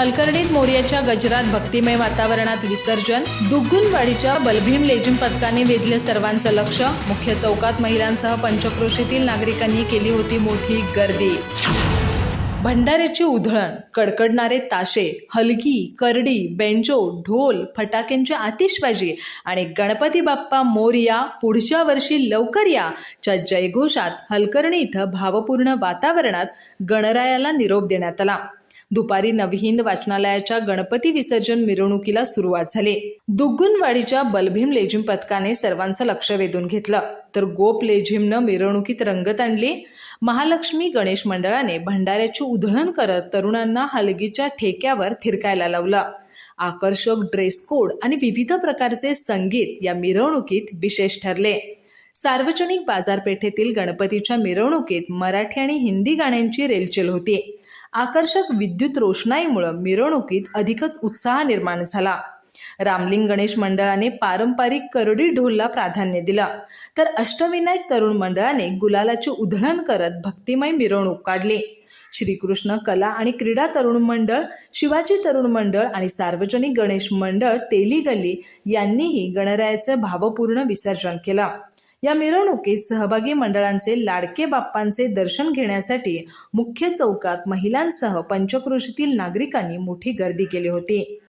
हलकर्णीत मोर्याच्या गजरात भक्तिमय वातावरणात विसर्जन दुग्गुनवाडीच्या बलभीम लेझिम पथकाने वेधले सर्वांचं लक्ष मुख्य चौकात महिलांसह पंचक्रोशीतील नागरिकांनी केली होती मोठी गर्दी. भंडाऱ्याची उधळण कडकडणारे ताशे हलगी करडी बेंजो ढोल फटाक्यांची आतिषबाजी आणि गणपती बाप्पा मोरया पुढच्या वर्षी लवकर या च्या जयघोषात हलकर्णी इथं भावपूर्ण वातावरणात गणरायाला निरोप देण्यात आला. दुपारी नवहिंद वाचनालयाच्या गणपती विसर्जन मिरवणुकीला सुरुवात झाली. दुग्गुनवाडीच्या बलभीम लेझिम पथकाने सर्वांचं लक्ष वेधून घेतलं. तर गोप लेझिमनं मिरवणुकीत रंगत आणली. महालक्ष्मी गणेश मंडळाने भंडाऱ्याची उधळण करत तरुणांना हलगीच्या ठेक्यावर थिरकायला लावलं. आकर्षक ड्रेस कोड आणि विविध प्रकारचे संगीत या मिरवणुकीत विशेष ठरले. सार्वजनिक बाजारपेठेतील गणपतीच्या मिरवणुकीत मराठी आणि हिंदी गाण्यांची रेलचेल होती. आकर्षक विद्युत रोषणाईमुळं मिरवणुकीत अधिकच उत्साह निर्माण झाला. रामलिंग गणेश मंडळाने पारंपरिक करडी ढोलला प्राधान्य दिलं. तर अष्टविनायक तरुण मंडळाने गुलालाची उधळण करत भक्तिमय मिरवणूक काढली. श्रीकृष्ण कला आणि क्रीडा तरुण मंडळ शिवाजी तरुण मंडळ आणि सार्वजनिक गणेश मंडळ तेली गल्ली यांनीही गणरायाचं भावपूर्ण विसर्जन केलं. या मिरवणुकीत सहभागी मंडळांचे लाडके बाप्पांचे दर्शन घेण्यासाठी मुख्य चौकात महिलांसह पंचक्रोशीतील नागरिकांनी मोठी गर्दी केली होती.